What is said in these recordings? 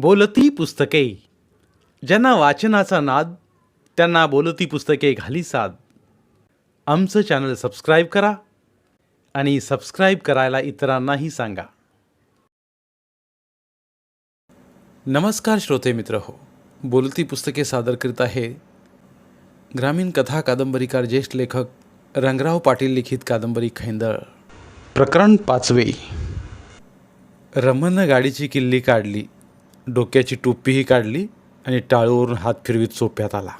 बोलती पुस्तके. ज्यांना वाचनाचा नाद त्यांना बोलती पुस्तके घाली साद. आमचं चॅनल सबस्क्राईब करा आणि सबस्क्राईब करायला इतरांनाही सांगा. नमस्कार श्रोते मित्र हो बोलती पुस्तके सादर करीत आहे ग्रामीण कथा कादंबरीकार ज्येष्ठ लेखक रंगराव पाटील लिखित कादंबरी खैंदळ. प्रकरण पाचवे. रमन गाडीची किल्ली काढली. डोक्याची टोपीही काढली आणि टाळूवरून हात फिरवीत सोप्यात आला.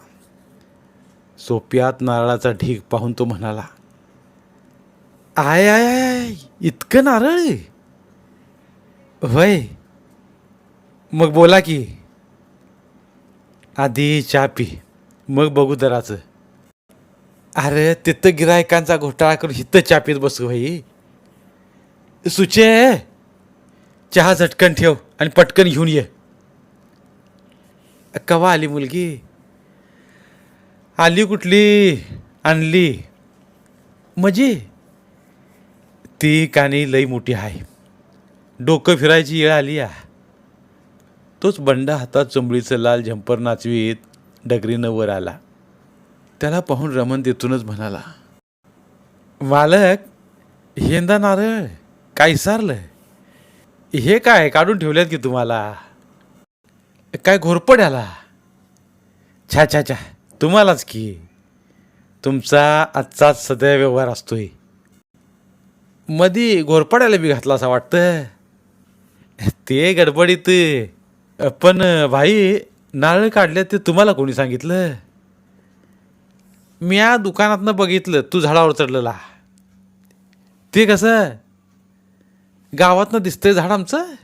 सोप्यात नारळाचा ढीग पाहून तो म्हणाला आय आय आय इतकं नारळ वय मग बोला की. आधी चहा पी मग बघू दराचं अरे तिथं गिरायकांचा घोटाळा करून हिथं चहा पीत बसू भाई सुचे चहा झटकन ठेव आणि पटकन घेऊन ये. कवा आली मुलगी? आली कुठली? आणली. म्हणजे ती कानी लई मोठी आहे. डोकं फिरायची येळ आली या. तोच बंडा हातात चंबळीचं लाल झंपर नाचवीत डगरीनं वर आला. त्याला पाहून रमण तिथूनच म्हणाला मालक हेंदा नारळ काय सारलं हे काय काढून ठेवल्यात की तुम्हाला? काय घोरपड आला? छा छा छा. तुम्हालाच की. तुमचा आजचाच सदैव व्यवहार असतोय. मधी घोरपड्याला बी घातला असं वाटतं. ते गडबडीत पण भाई नारळ काढले ते तुम्हाला कोणी सांगितलं? मी या दुकानातनं बघितलं तू झाडावर चढलेला. ते कसं? गावातनं दिसतंय झाड आमचं?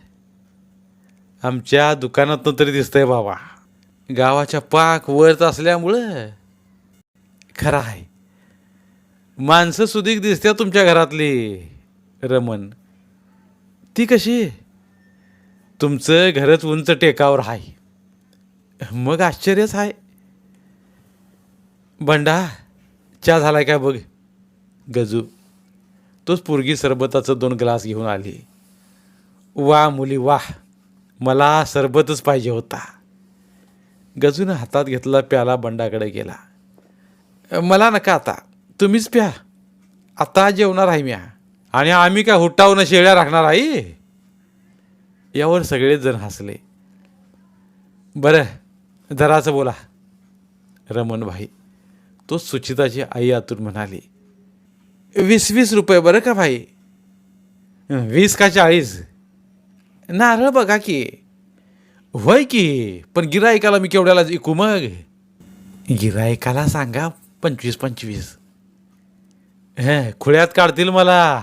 आमच्या दुकानातनं तरी दिसतंय बाबा. गावाच्या पाक वरच असल्यामुळं खरं आहे. माणसं सुधीक दिसत्या तुमच्या घरातली रमन ती कशी? तुमचं घरच उंच टेकावर आहे. मग आश्चर्यच आहे. बंडा चहा झालाय का बघ? गजू. तोच पोरगी सरबताचं दोन ग्लास घेऊन आली. वा मुली वा. मला सरबतच पाहिजे होता. गजून हातात घेतला प्याला बंडाकडे गेला. मला नका आता तुम्हीच प्या. आता जेवणार आहे म्या आणि आम्ही काय हुट्टावून शेळ्या राखणार आहे यावर सगळेच जण हसले. बरं जराचं बोला. रमणभाई तो सुचिताची आई आतून म्हणाली वीस वीस रुपये बरं का भाई? वीस का चाळीस? नारळ बघा की. होय की पण गिरायकाला मी केवढ्याला ऐकू मग? गिरायकाला सांगा पंचवीस पंचवीस. हे खुळ्यात काढतील मला.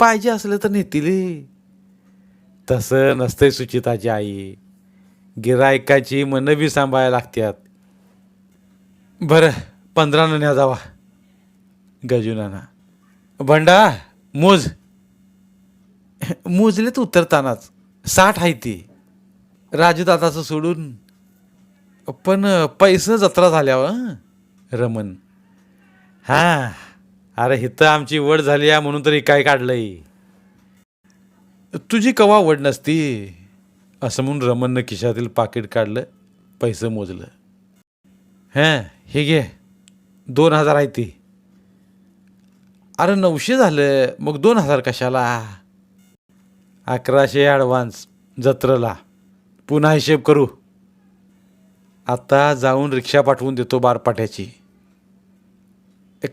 पाहिजे असलं तर नेतील. तसं नसतंय सुचिताची आई. गिरायकाची मनं बी सांभाळायला लागतात बरं पंधरानं न्या जावा. गजुनाना भंडा मोज. मोजलेत उतरतानाच. साठ आहे ती. राजदादाचं सोडून. पण पैसं जत्रा झाल्यावर हो, रमन. हां अरे हिथं आमची वड झाली आहे म्हणून तरी काय काढलंय? तुझी कवा वड नसती? असं म्हणून रमननं खिशातील पाकिट काढलं पैसे मोजलं. हां हे घे. दोन हजार आहे ती. अरे नऊशे झालं मग दोन हजार कशाला? अकराशे ॲडव्हान्स जत्रेला. पुन्हा हिशेब करू. आता जाऊन रिक्षा पाठवून देतो बारपाट्याची.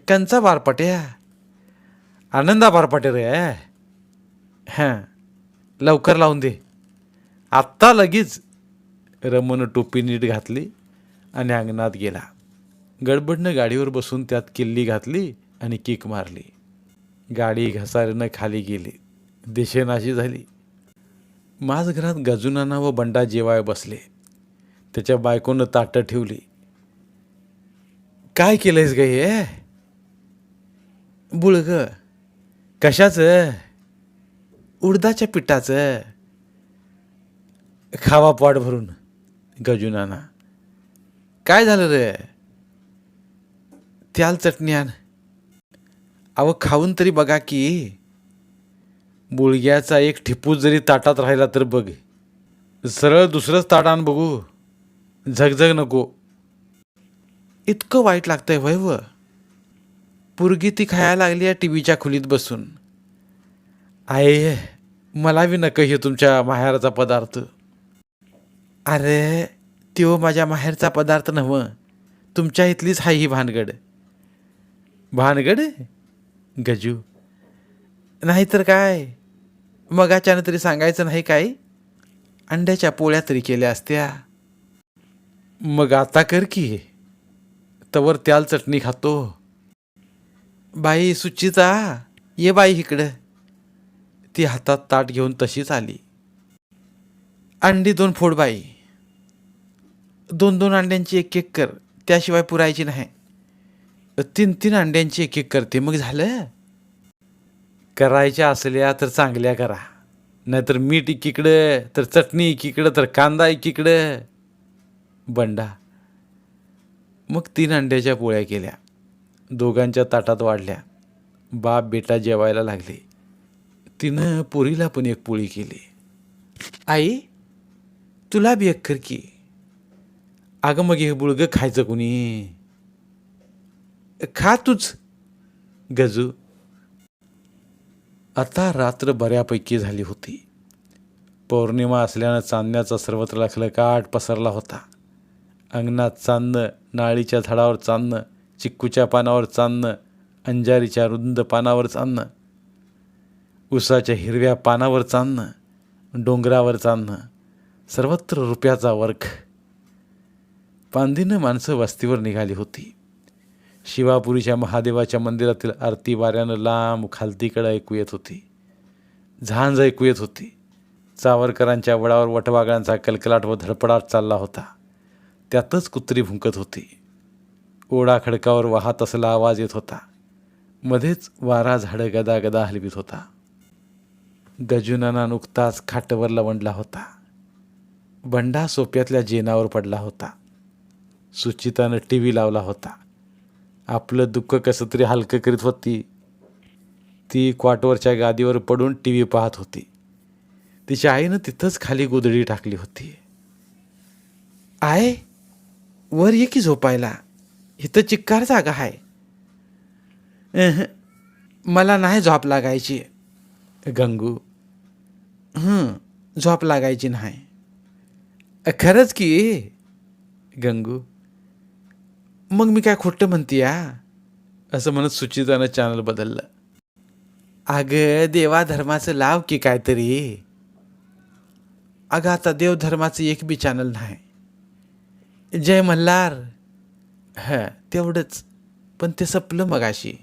कंचा बारपाट्या? आनंदा बारपाटे रे हां लवकर लावून दे. आत्ता लगेच. रमन टोपी नीट घातली आणि अंगणात गेला. गडबडनं गाडीवर बसून त्यात किल्ली घातली आणि किक मारली. गाडी घसारीनं खाली गेली. दिशेनाशी झाली. माझघरात गजुनाना व बंडा जेवाय बसले. त्याच्या बायकोनं ताटं ठेवली. काय केलंयस ग हे? बुळग कशाचं? उडदाच्या पिठाचं. खावा पाट भरून गजुनाना. काय झालं रे? त्याल चटणी आण. अहो खाऊन तरी बघा की. मुळग्याचा एक ठिपूस जरी ताटात राहिला तर बघ. सरळ दुसरंच ताटान बघू. झगझग नको. इतकं वाईट लागतंय वैव पुरगी ती खायला लागली आहे टी व्हीच्या खोलीत बसून. आहे मला बी नको हे तुमच्या माहेरचा पदार्थ. अरे त्यो माझ्या माहेरचा पदार्थ नव तुमच्या इथलीच आहे ही भानगड. भानगड? गजू. नाहीतर काय? मगाच्यानं तरी सांगायचं नाही काय अंड्याच्या पोळ्या तरी केल्या असत्या. मग आता कर की तवर त्याल चटणी खातो. बाई सुचिता ये बाई इकडं. ती हातात ताट घेऊन तशीच आली. अंडी दोन फोड बाई. दोन दोन अंड्यांची एक एक कर. त्याशिवाय पुरायची नाही. तीन तीन अंड्यांची एक एक करते. मग झालं? करायच्या असल्या तर चांगल्या करा. नाहीतर मीठ एकीकडं तर चटणी एकीकडं तर कांदा एकीकडं. बंडा. मग तीन अंड्याच्या पोळ्या केल्या. दोघांच्या ताटात वाढल्या. बाप बेटा जेवायला लागले. तिनं पोरीला पण एक पोळी केली. आई तुला बी एक कर की. अगं मग हे बुळगं खायचं कुणी? खा तूच. गजू आता रात्र बऱ्यापैकी झाली होती. पौर्णिमा असल्यानं चांदण्याचा सर्वत्र लखलकाट पसरला होता. अंगणात चांदणं नाळीच्या झाडावर चांदणं चिक्कूच्या पानावर चांदणं अंजारीच्या रुंद पानावर चांदणं उसाच्या हिरव्या पानावर चांदणं डोंगरावर चांदणं सर्वत्र रुपयाचा वर्ख पांदीनं माणसं वस्तीवर निघाली होती. शिवापुरीच्या महादेवाच्या मंदिरातील आरती वाऱ्यानं लांब खालतीकडं ऐकू येत होती. झांज ऐकू येत होती. चावरकरांच्या वडावर वटवागळांचा कलकलाट व धडपडाट चालला होता. त्यातच कुत्री भुंकत होती. ओढा खडकावर वाहत असला आवाज येत होता. मध्येच वारा झाडं गदा गदा हलवीत होता. गजुनाना नुकताच खाटवर लवंडला होता. बंडा सोप्यातल्या जेनावर पडला होता. सुचितानं टी व्ही लावला होता. आपलं दुःख कसं तरी हलकं करीत होती. ती क्वाटवरच्या गादीवर पडून टी व्ही पाहत होती. तिच्या आईनं तिथंच खाली गोदडी टाकली होती. आय वर ये की झोपायला. इथं चिक्कार जागा आहे मला नाही झोप लागायची. गंगू. हं झोप लागायची नाही. खरंच की. गंगू. मग मी काय खोटं म्हणते या असं म्हणत सुचितानं चॅनल बदललं. अगं देवा धर्माचं लाव की काहीतरी. अगं आता देवधर्माचं एक बी चॅनल नाही. जय मल्हार. ह. तेवढंच. पण ते सपलं मगाशी.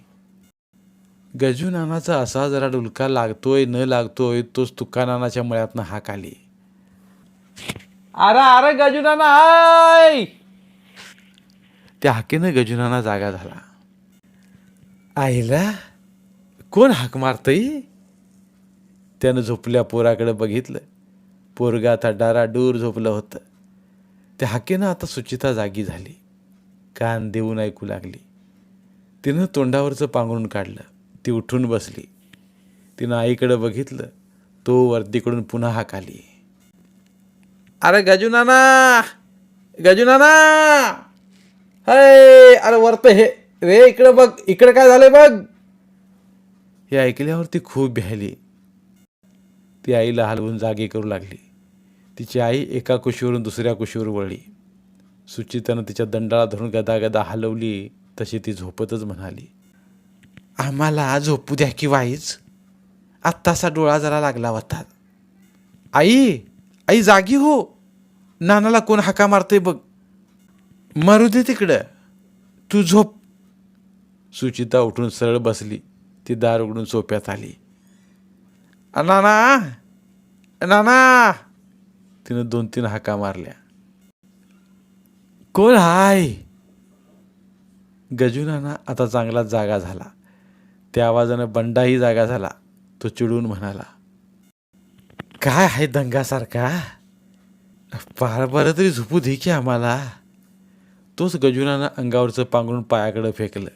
गजू नानाचा असा जरा डुलका लागतोय न लागतोय तोच तुका नानाच्या मळ्यातनं हाक आली. अरे अरे गजू नाना आय त्या हाकेनं गजुनाना जागा झाला. आईला कोण हाक मारतय? त्यानं झोपल्या पोराकडे बघितलं. पोरगा आता डाराडूर झोपलं होतं. त्या हाकेनं आता सुचिता जागी झाली. कान देऊन ऐकू लागली. तिनं तोंडावरचं पांघरून काढलं. ती उठून बसली. तिनं आईकडं बघितलं. तो वर्दीकडून पुन्हा हाक आली. अरे गजुनाना! गजुनाना! हाय अरे वरतं हे. रे इकडं बघ इकडं काय झालंय बघ. हे ऐकल्यावर ती खूप भ्याली. ती आईला हलवून जागे करू लागली. तिची आई एका कुशीवरून दुसऱ्या कुशीवर वळली. सुचितानं तिच्या दंडाला धरून गदा गदा हलवली तशी ती झोपतच म्हणाली. आम्हाला झोपू द्या की वाईच आत्तासा डोळा जरा लागला होता. आई आई जागी हो. नानाला कोण हाका मारतोय बघ. मारू दे तिकडं. तू झोप. सुचिता उठून सरळ बसली. ती दार उघडून सोप्यात आली. "अ, नाना. नाना. तिनं दोन तीन हाका मारल्या. कोण हाय? गजू नाना आता चांगला जागा झाला. त्या आवाजानं बंडाही जागा झाला. तो चिडून म्हणाला काय आहे दंगासारखा? फार बरं तरी झोपू दे की आम्हाला. तोच गजुनानं अंगावरचं पांघरून पायाकडं फेकलं.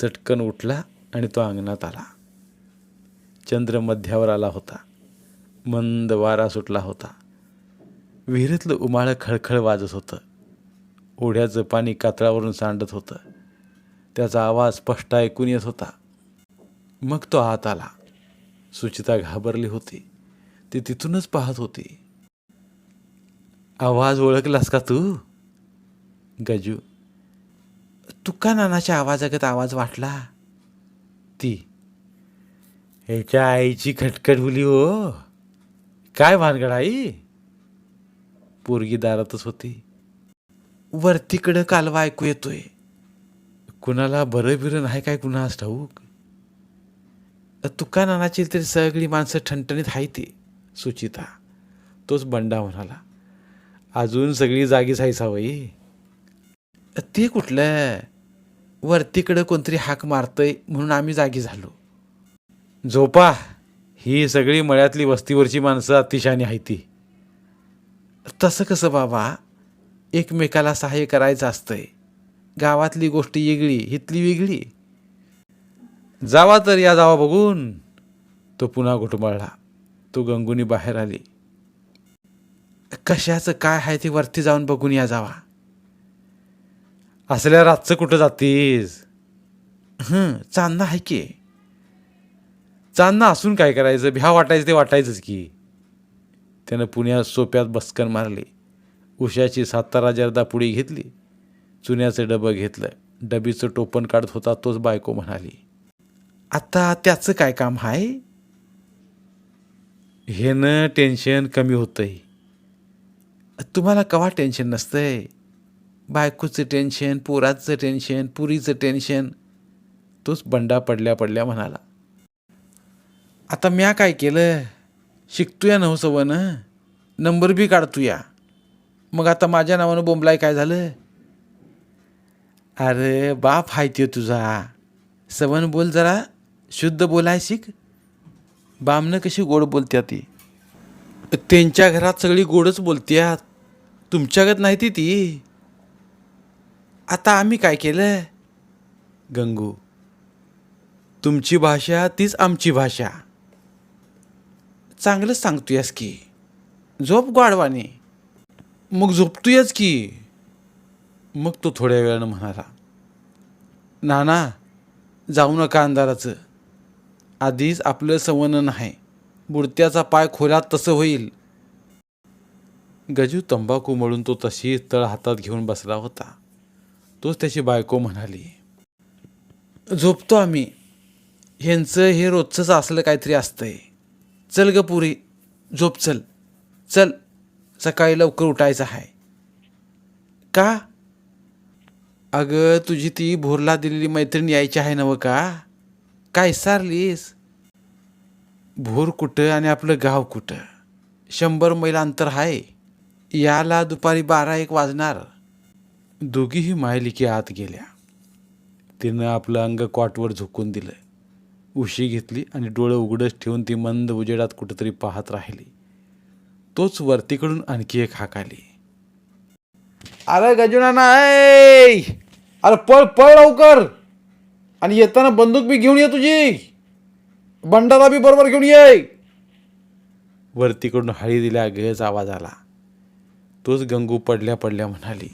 चटकन उठला आणि तो अंगणात आला. चंद्र मध्यावर आला होता. मंद वारा सुटला होता. विहिरीतलं उमाळं खळखळ वाजत होतं. ओढ्याचं पाणी कातळावरून सांडत होतं. त्याचा आवाज स्पष्ट ऐकून येत होता. मग तो आत आला. सुचिता घाबरली होती. ती तिथूनच पाहत होती. आवाज ओळखलास का तू? गजू तुका नानाच्या आवाजागत आवाज वाटला? ती ह्याच्या आईची खटखट हुली हो. काय भानगड आई? पोरगी दारातच होती. वरतीकडं कालवा ऐकू येतोय. कुणाला बरं बिरं नाही काय कुणास ठाऊक? तुका नानाची तरी सगळी माणसं ठणठणीत आहे ती सुचिता? तोच बंडा म्हणाला. अजून सगळी जागीच आहे सावई ते कुठलं? वरतीकडं कोणतरी हाक मारतंय म्हणून आम्ही जागी झालो. झोपा ही सगळी मळ्यातली वस्तीवरची माणसं अतिशानी आहे ती. तसं कसं बाबा? एकमेकाला सहाय्य करायचं असतंय. गावातली गोष्ट वेगळी हितली वेगळी. जावा तर या जावा बघून. तो पुन्हा घुटमळला तो गंगुनी बाहेर आली. कशाचं काय आहे ते वरती जाऊन बघून या जावा. असल्या रातचं कुठं जातीस? हं चांदणं आहे की. चांदणं असून काय करायचं? भ्या वाटायचं ते वाटायचंच की. त्यानं पुण्यात सोप्यात बसकन मारली. उशाची सातारा जर्दा पुडी घेतली. चुन्याचं डबं घेतलं. डबीचं टोपण काढत होता तोच बायको म्हणाली. आता त्याचं काय काम आहे हेनं टेन्शन कमी होतंय. तुम्हाला कवा टेन्शन नसतंय? बायकोचं टेन्शन पोराचं टेन्शन पुरीचं टेन्शन तोच बंडा पडल्या पडल्या म्हणाला. आता म्या काय केलं? शिकतोया नवसवन नंबर बी काढतूया. मग आता माझ्या नावानं बोंबलाय काय झालं? अरे बाप हाय तुझा. सवन बोल जरा शुद्ध बोलाय शिक. बामनं कशी गोड बोलत्या ती. त्यांच्या घरात सगळी गोडच बोलत्यात. तुमच्यागत नाही ती ती. आता आम्ही काय केलं गंगू तुमची भाषा तीच आमची भाषा. चांगलंच सांगतोयस की. झोप गाढवाने मग झोपतोयच की. मग तो थोड्या वेळानं म्हणाला नाना जाऊ नका अंधाराचं. आधीच आपलं संवनन आहे. बुडत्याचा पाय खोलात तसं होईल. गजू तंबाखू मळून तो तशी तळ हातात घेऊन बसला होता. तोच त्याची बायको म्हणाली झोपतो आम्ही. ह्यांचं हे रोजचंच असलं काहीतरी असतंय. चल ग पुरी झोप चल. चल सकाळी लवकर उठायचं आहे का? अगं तुझी ती भोरला दिलेली मैत्रीण यायची आहे नवं का? काय सारलीस? भोर कुठं आणि आपलं गाव कुठं? शंभर मैल अंतर आहे याला दुपारी बारा एक वाजणार. दोघीही मायलिकी आत गेल्या. तिनं आपलं अंग कॉटवर झोकून दिलं उशी घेतली आणि डोळं उघडच ठेवून ती मंद उजेडात कुठंतरी पाहत राहिली. तोच वरतीकडून आणखी एक हाक आली. अरे गजुना नाही! अरे पळ पळ लवकर! आणि येताना बंदूक बी घेऊन ये तुझी. बंडारा बी बरोबर घेऊन ये. वरतीकडून हळी दिल्या गज आवाज आला तोच गंगू पडल्या पडल्या म्हणाली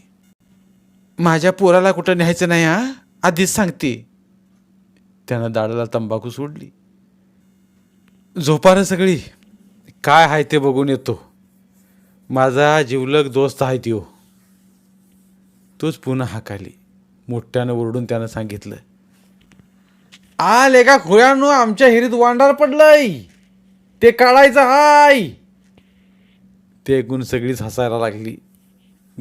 माझ्या पोराला कुठं न्यायचं नाही हा? आधीच सांगते. त्यानं दाडाला तंबाखू सोडली. झोपानं सगळी. काय आहे ते बघून येतो. माझा जिवलग दोस्त आहे त्यो. तोच पुन्हा हाकाली. मोठ्यानं ओरडून त्यानं सांगितलं आले का खोयानो आमच्या हिरीत वांडार पडलंय. ते काढायचं हाय. ते ऐकून सगळीच हसायला लागली.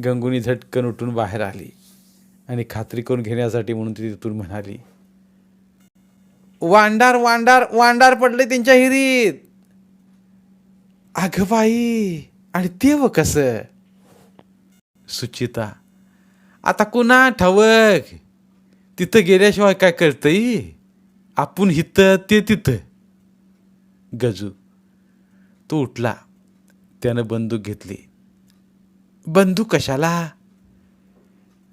गंगुनी झटकन उठून बाहेर आली. आणि खात्री करून घेण्यासाठी म्हणून ती तिथून म्हणाली. वांडार वांडार वांडार पडले त्यांच्या हिरीत. अगं बाई आणि ते व कसं? सुचिता आता कुणा ठावक? तिथं गेल्याशिवाय काय करतंय? आपण हिथं ते तिथं. गजू तो उठला. त्यानं बंदूक घेतली. बंदूक कशाला?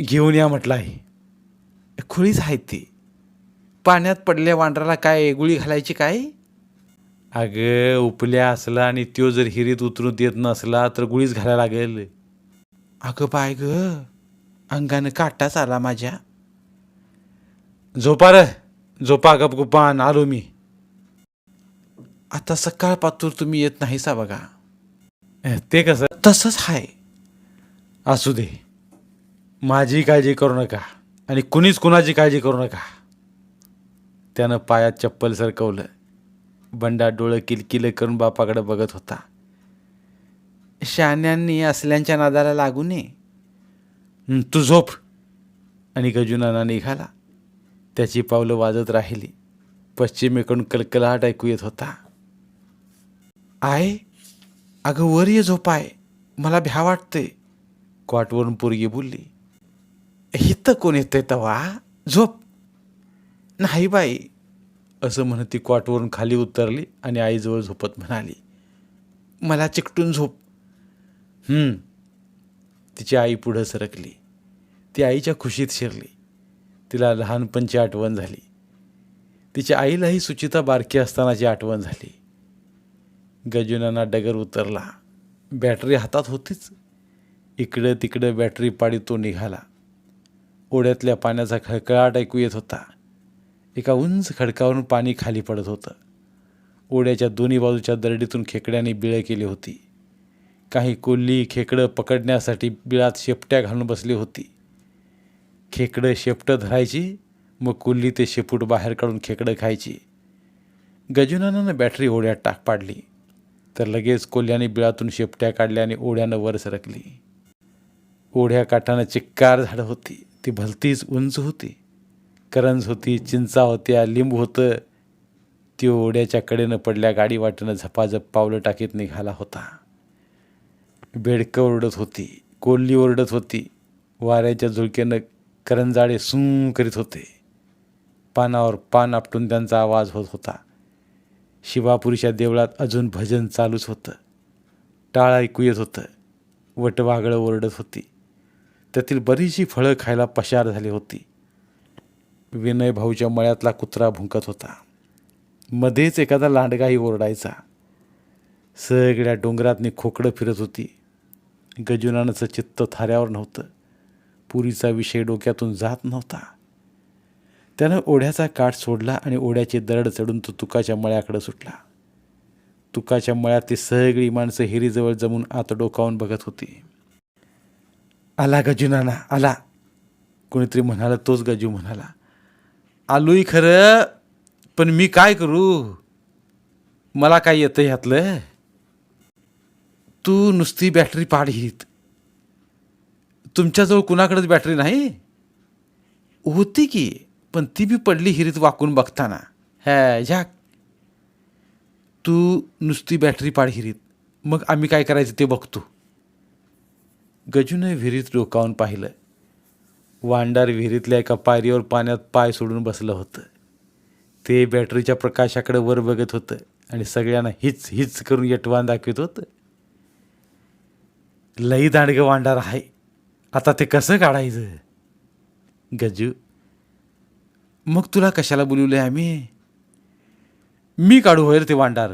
घेऊन या म्हटलं आहे खुळीच आहे ती. पाण्यात पडल्या वांडराला काय गुळी घालायची काय? अगं उपल्या असला आणि त्यो जर हिरीत उतरून देत नसला तर गुळीच घालायला लागेल. अगं बाय ग अंगानं काटाच आला माझ्या. झोपा र झोपा गपगुपान आलो मी. आता सकाळ पातूर तुम्ही येत नाहीसा बघा. ते कसं? तसंच हाय. असू दे. माझी काळजी करू नका आणि कुणीच कुणाची काळजी करू नका. त्यानं पायात चप्पल सरकवलं. बंडा डोळं किलकिल करून बापाकडे बघत होता. शान्यांनी असल्यांच्या नादाला लागू नये. "हं, तू झोप. आणि गजुनाना निघाला. त्याची पावलं वाजत राहिली. पश्चिमेकडून कलकलाट ऐकू येत होता. आय अगं वर ये झोप आहे मला भ्या वाटते क्वाटवरून पोरगी बोलली. हिथं कोण येतंय तवा. झोप. नाही बाई. असं म्हणत ती क्वाटवरून खाली उतरली आणि आईजवळ झोपत म्हणाली मला चिकटून झोप. तिची आई पुढं सरकली. ती आईच्या खुशीत शिरली. तिला लहानपणची आठवण झाली. तिच्या आईलाही सुचिता बारकी असतानाची आठवण झाली. गजुनांना डगर उतरला. बॅटरी हातात होतीच. इकडं तिकडं बॅटरी पाडी तो निघाला. ओढ्यातल्या पाण्याचा खळखळाट ऐकू येत होता. एका उंच खडकावरून पाणी खाली पडत होतं. ओढ्याच्या दोन्ही बाजूच्या दरडीतून खेकड्यांनी बिळं केली होती. काही कोल्ली खेकडं पकडण्यासाठी बिळात शेपट्या घालून बसली होती. खेकडं शेपटं धरायची मग कोल्ली ते शेपूट बाहेर काढून खेकडं खायची. गजुनानं बॅटरी ओढ्यात टाक पाडली तर लगेच कोल्ह्याने बिळातून शेपट्या काढल्या आणि ओढ्यानं वर सरकली. ओढ्या काठानं चिक्कार झाडं होती. ती भलतीच उंच होती. करंज होती चिंचा होत्या लिंब होतं. ती ओढ्याच्या कडेनं पडल्या गाडी वाटेनं झपाझप पावलं टाकीत निघाला होता. बेडकं ओरडत होती कोल्ली ओरडत होती. वाऱ्याच्या झुळकेनं करंजाडे सूं करीत होते. पानावर पान आपटून त्यांचा आवाज होत होता. शिवापुरीच्या देवळात अजून भजन चालूच होतं. टाळ ऐकू येत होतं. वटवागळं ओरडत होती. त्यातील बरीचशी फळं खायला पशार झाली होती. विनय भाऊच्या मळ्यातला कुत्रा भुंकत होता. मध्येच एखादा लांडगाही ओरडायचा. सगळ्या डोंगरातनी खोकडं फिरत होती. गजुनानाचं चित्त थाऱ्यावर नव्हतं. पुरीचा विषय डोक्यातून जात नव्हता. त्यानं ओढ्याचा काठ सोडला आणि ओढ्याची दरड चढून तो तुकाच्या मळ्याकडे सुटला. तुकाच्या मळ्यात ती सगळी माणसं हिरीजवळ जमून आत डोकावून बघत होती. आला गजुनाना आला. कोणीतरी म्हणाला तोच गजू म्हणाला. आलोय खरं पण मी काय करू? मला काय येतं ह्यातलं? तू नुसती बॅटरी पाडीत तुमच्याजवळ कुणाकडेच बॅटरी नाही? होती की पण ती बी पडली हिरीत वाकून बघताना. हॅ झ्याक तू नुसती बॅटरी पाड हिरीत. मग आम्ही काय करायचं ते बघतो. गजूने विहिरीत डोकावून पाहिलं. वांडार विहिरीतल्या एका पायरीवर पाण्यात पाय सोडून बसलं होतं. ते बॅटरीच्या प्रकाशाकडे वर बघत होतं आणि सगळ्यांना हिच हिच करून यटवान दाखवत होतं. लई दांडगं वांडार आहे. आता ते कसं काढायचं? गजू मग तुला कशाला बोलवलं आहे आम्ही? मी काढू होईल ते वांडार.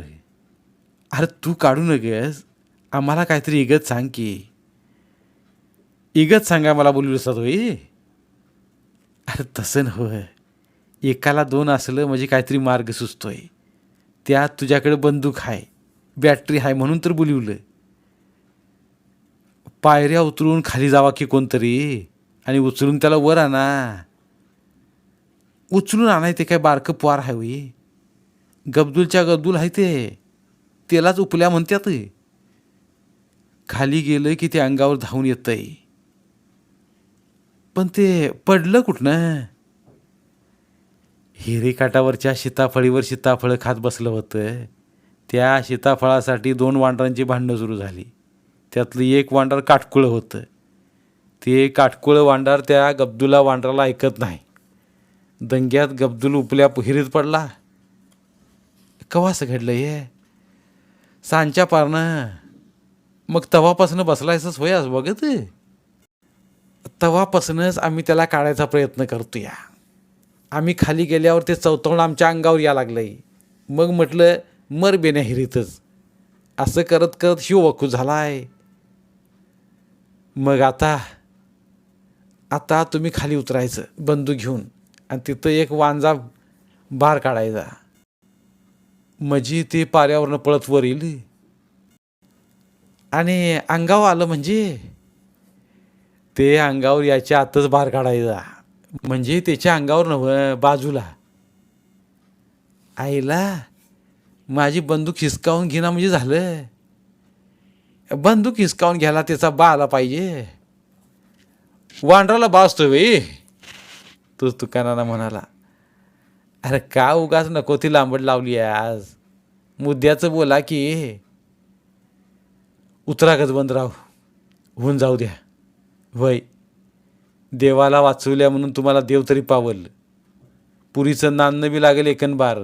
अरे तू काढू नगस. आम्हाला काहीतरी इगत सांग की. इगत सांगा मला बोलवलं असतात होई. अरे तसं न होय. एकाला दोन असलं म्हणजे काहीतरी मार्ग सुचतोय. त्यात तुझ्याकडे बंदूक आहे बॅटरी आहे म्हणून तर बोलवलं. पायऱ्या उतरून खाली जावा की कोणतरी आणि उचलून त्याला वर आणा. उचलून आणाय ते काय बारकं पोर आहे होई. गब्दूलच्या गब्दूल आहे ते. त्यालाच उपल्या म्हणतात खाली गेलं की ते अंगावर धावून येतंय. पण ते पडलं कुठनं? हिरे काठावरच्या सीताफळीवर सीताफळं खात बसलं होतं. त्या सीताफळासाठी दोन वांडरांची भांडणं सुरू झाली. त्यातलं एक वांडार काटकुळं होतं. ते काटकुळं वांडार त्या गब्दूला वांडराला ऐकत नाही. दंग्यात गब्दूल उपल्या हिरीत पडला. कवास घडलं हे? सांच्या पारनं. मग तवापासनं बसलायचंच होय बघत तेव्हापासूनच आम्ही त्याला काढायचा प्रयत्न करतो या आम्ही खाली गेल्यावर ते चौतवणं आमच्या अंगावर या लागलंय. मग म्हटलं मर बेण्या हिरीतच. असं करत करत शिव वकू झालाय. मग आता आता तुम्ही खाली उतरायचं बंदूक घेऊन आणि तिथं एक वांजा बार काढायचा. मजी ते पाऱ्यावरनं पळत वर येईल आणि अंगावर आलं म्हणजे? ते अंगावर याच्या आतच बार काढायचा. म्हणजे त्याच्या अंगावर नव्ह बाजूला. आईला माझी बंदूक हिसकावून घेणं म्हणजे झालं. बंदूक हिसकावून घ्यायला त्याचा बा आला पाहिजे. वांड्राला बा असतो वे तोच तुकानाना म्हणाला अरे का उगाच नको ती लांबड लावली आहे आज? मुद्द्याचं बोला की. उतरा गजबंदराव. होऊन जाऊ द्या. वय. देवाला वाचवल्या म्हणून तुम्हाला देव तरी पावल. पुरीचं नान्न बी लागेल एकनबार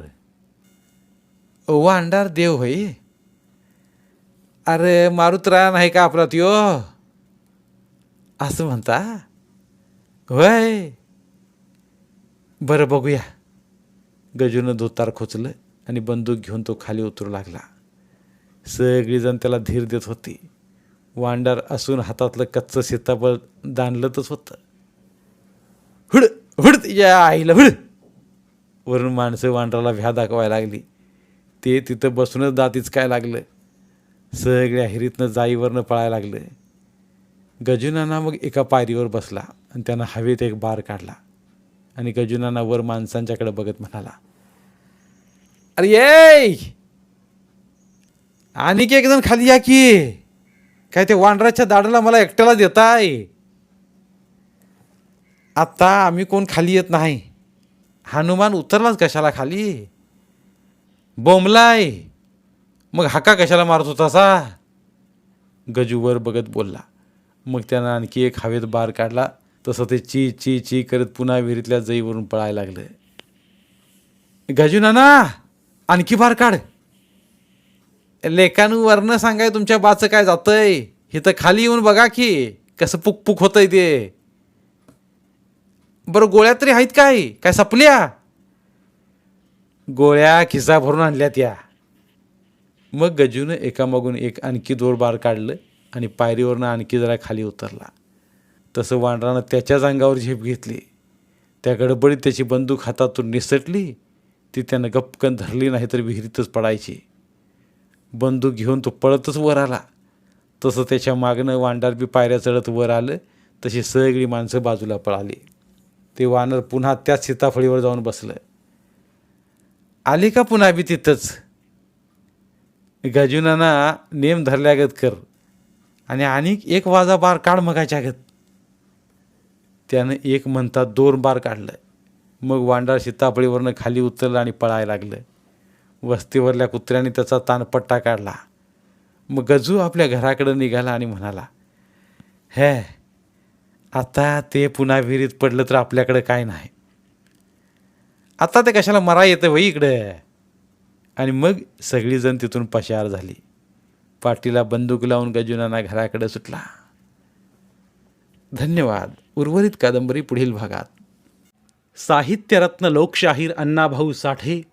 वांडार देव होय? अरे मारुतरा नाही का आपला त्यो असं म्हणता? वय बरं बघूया. गजूनं धोतार खोचलं आणि बंदूक घेऊन तो खाली उतरू लागला. सगळीजण त्याला धीर देत होती. वांडार असून हातातलं कच्चं सीताफळ दानलतच होतं. हुड हुड तिच्या आईला हुड. वरून माणसं वांडराला भ्या दाखवायला लागली. ते तिथं बसूनच दातीच काय लागलं? सगळ्या हिरीतनं जाईवरनं पळायला लागलं. गजुनाना मग एका पायरीवर बसला आणि त्यानं हवेत एक बार काढला. आणि गजुनाना वर माणसांच्याकडे बघत म्हणाला अरे ये आणि एक जण खाली या की. काय ते वांडराच्या दाडाला मला एकट्याला देताय. आता आम्ही कोण खाली येत नाही. हनुमान उतरलाच कशाला खाली? बोंबलाय. मग हाका कशाला मारत होतासा गजूवर बघत बोलला. मग त्यानं आणखी एक हवेत बार काढला. तसं ते ची ची ची करत पुन्हा विहिरीतल्या जईवरून पळायला लागलं. गजू नाना आणखी बार काढ. लेखांवरनं सांगाय तुमच्या बाचं काय जातंय? इथं खाली येऊन बघा की कसं पुक पुक होतंय ते. बरं गोळ्या तरी आहेत काय? काय सपल्या? गोळ्या खिसा भरून आणल्या त्या मग गजूनं एकामागून एक आणखी दोर बार काढलं आणि पायरीवरनं आणखी जरा खाली उतरला. तसं वांडरानं त्याच्याच अंगावर झेप घेतली. त्या गडबडीत त्याची बंदूक हातातून निसटली. ती त्यानं गपकन धरली नाही तर विहिरीतच पडायची. बंदूक घेऊन तो पळतच वर आला. तसं त्याच्या मागनं वांडार बी पायऱ्या चढत वर आलं तशी सगळी माणसं बाजूला पळाली. ते वानर पुन्हा त्याच सीताफळीवर जाऊन बसलं. आली का पुन्हा बी तिथंच? गजुनाना नेम धरल्यागत कर. आणि आणिक एक वाजा बार काढ मगाच्या गत. त्यानं एक म्हणतात दोन बार काढलं. मग वांडार सीताफळीवरनं खाली उतरलं आणि पळायला लागलं. वस्तीवरल्या कुत्र्याने त्याचा तानपट्टा काढला. मग गजू आपल्या घराकडं निघाला आणि म्हणाला हे आता ते पुन्हा विहिरीत पडलं तर आपल्याकडं काय नाही. आता ते कशाला मरा येतं वही इकडं? आणि मग सगळीजण तिथून पशार झाली. पाटीला बंदूक लावून गजुनाना घराकडे सुटला. धन्यवाद. उर्वरित कादंबरी पुढील भागात. साहित्यरत्न लोकशाहीर अण्णाभाऊ साठे